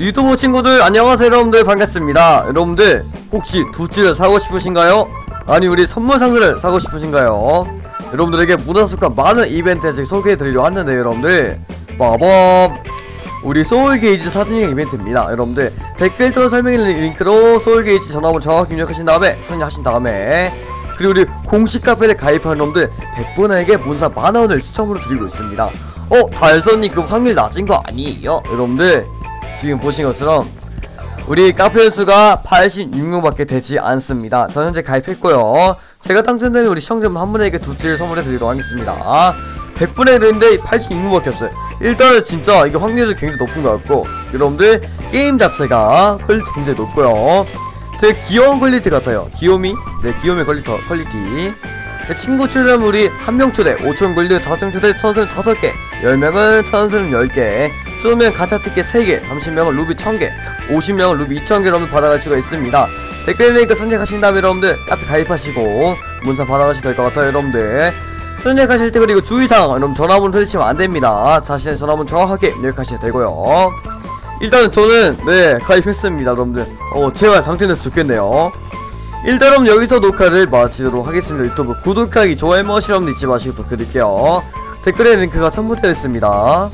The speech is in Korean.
유튜브 친구들 안녕하세요 여러분들 반갑습니다 여러분들 혹시 두찌를 사고 싶으신가요? 아니 우리 선물 상자를 사고 싶으신가요? 여러분들에게 문화숙과 많은 이벤트를 소개해드리려고 하는데 여러분들 빠밤 우리 소울게이지 사진행 이벤트입니다 여러분들 댓글 또는 설명 링크로 소울게이지 전화번호 정확히 입력하신 다음에 선택하신 다음에 그리고 우리 공식 카페를 가입한 여러분들 100분에게 문사 만원을 추첨으로 드리고 있습니다 어? 달선님 그 확률 낮은 거 아니에요? 여러분들 지금 보신 것처럼 우리 카페 수가 86명밖에 되지 않습니다. 전 현재 가입했고요. 제가 당첨되면 우리 시청자분 한 분에게 두 찌를 선물해 드리도록 하겠습니다. 100분에 되는데 86명밖에 없어요. 일단은 진짜 이게 확률이 굉장히 높은 것 같고 여러분들 게임 자체가 퀄리티 굉장히 높고요. 되게 귀여운 퀄리티 같아요. 귀요미? 네, 귀요미 퀄리티. 퀄리티. 친구 초대물이 한명 초대 5천 골드 다섯 명 초대 천선 다섯 개 10명은 천선 10개 20명 가차 티켓 3개 30명은 루비 1000개 50명은 루비 2000개 여러분 받아갈 수가 있습니다. 댓글 링크 선택하신 다음에 여러분들 카페 가입하시고 문서 받아가시면 될 것 같아요 여러분들. 선택하실 때 그리고 주의사항 여러분 전화번호 틀리시면 안됩니다. 자신의 전화번호 정확하게 입력하셔야 되고요. 일단은 저는 네 가입했습니다 여러분들. 어 제발 당첨돼서 좋겠네요 일단 여러분 여기서 녹화를 마치도록 하겠습니다. 유튜브 구독하기 좋아요 머시럼 잊지 마시고 부탁드릴게요. 댓글에 링크가 첨부되어 있습니다